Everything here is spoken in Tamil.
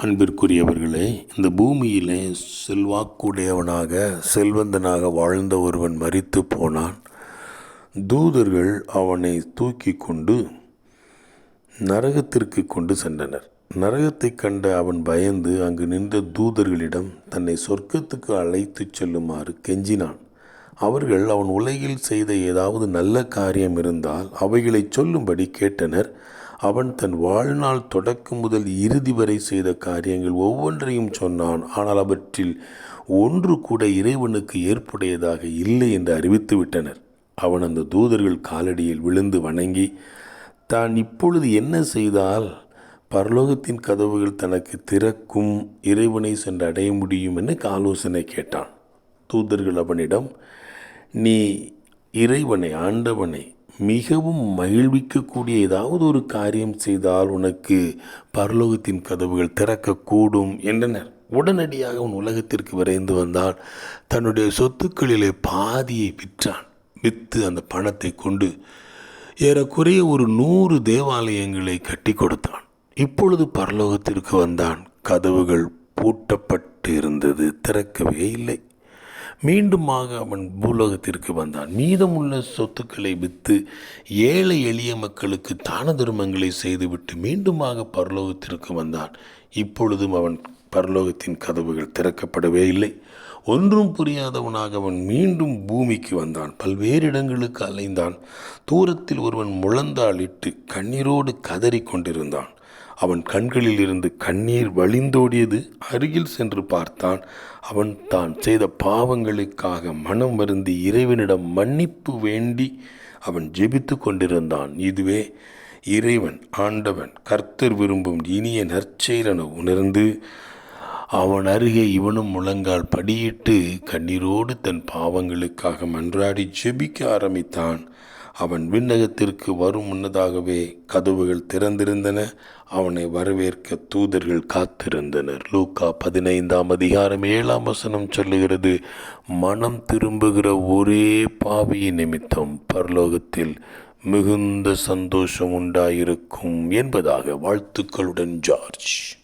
அன்பிற்குரியவர்களே இந்த பூமியிலே செல்வாக்குடையவனாக செல்வந்தனாக வாழ்ந்த ஒருவன் மறித்து போனான். தூதர்கள் அவனை தூக்கி கொண்டு நரகத்திற்கு கொண்டு சென்றனர். நரகத்தைக் கண்ட அவன் பயந்து அங்கு நின்ற தூதர்களிடம் தன்னை சொர்க்கத்துக்கு அழைத்துச் செல்லுமாறு கெஞ்சினான். அவர்கள் அவன் உலகில் செய்த ஏதாவது நல்ல காரியம் இருந்தால் அவைகளைச் சொல்லும்படி கேட்டனர். அவன் தன் வாழ்நாள் தொடக்கம் முதல் இறுதி வரை செய்த காரியங்கள் ஒவ்வொன்றையும் சொன்னான். ஆனால் அவற்றில் ஒன்று கூட இறைவனுக்கு ஏற்புடையதாக இல்லை என்று அறிவித்து விட்டனர். அவன் அந்த தூதர்கள் காலடியில் விழுந்து வணங்கி தான் இப்பொழுது என்ன செய்தால் பரலோகத்தின் கதவுகள் தனக்கு திறக்கும் இறைவனை சென்று அடைய முடியும் என ஆலோசனை கேட்டான். தூதர்கள் அவனிடம் நீ இறைவனை ஆண்டவனை மிகவும் மகிழ்விக்கக்கூடிய ஏதாவது ஒரு காரியம் செய்தால் உனக்கு பரலோகத்தின் கதவுகள் திறக்கக்கூடும் என்றனர். உடனடியாக அவன் உலகத்திற்கு விரைந்து வந்தான். தன்னுடைய சொத்துக்களிலே பாதியை விற்றான். விற்று அந்த பணத்தை கொண்டு ஏறக்குறைய ஒரு நூறு தேவாலயங்களை கட்டி கொடுத்தான். இப்பொழுது பரலோகத்திற்கு வந்தான். கதவுகள் பூட்டப்பட்டு இருந்தது திறக்கவே இல்லை. மீண்டுமாக அவன் பூலோகத்திற்கு வந்தான். மீதமுள்ள சொத்துக்களை விற்று ஏழை எளிய மக்களுக்கு தான தர்மங்களை செய்துவிட்டு மீண்டுமாக பரலோகத்திற்கு வந்தான். இப்பொழுதும் அவன் பரலோகத்தின் கதவுகள் திறக்கப்படவே இல்லை. ஒன்றும் புரியாதவனாக அவன் மீண்டும் பூமிக்கு வந்தான். பல்வேறு இடங்களுக்கு அலைந்தான். தூரத்தில் ஒருவன் முழந்தாளிட்டு கண்ணீரோடு கதறி கொண்டிருந்தான். அவன் கண்களில் இருந்து கண்ணீர் வழிந்தோடியது அருகில் சென்று பார்த்தான். அவன் தான் செய்த பாவங்களுக்காக மனம் வருந்தி இறைவனிடம் மன்னிப்பு வேண்டி அவன் ஜெபித்து கொண்டிருந்தான். இதுவே இறைவன் ஆண்டவன் கர்த்தர் விரும்பும் இனிய நற்செயலென உணர்ந்து அவன் அருகே இவனும் முழங்கால் படியிட்டு கண்ணீரோடு தன் பாவங்களுக்காக மன்றாடி ஜெபிக்க ஆரம்பித்தான். அவன் விண்ணகத்திற்கு வரும் முன்னதாகவே கதவுகள் திறந்திருந்தன. அவனை வரவேற்க தூதர்கள் காத்திருந்தனர். லூக்கா பதினைந்தாம் அதிகாரம் ஏழாம் வசனம் சொல்லுகிறது மனம் திரும்புகிற ஒரே பாவியின் நிமித்தம் பரலோகத்தில் மிகுந்த சந்தோஷம் உண்டாயிருக்கும் என்பதாக வாழ்த்துக்களுடன் ஜார்ஜ்.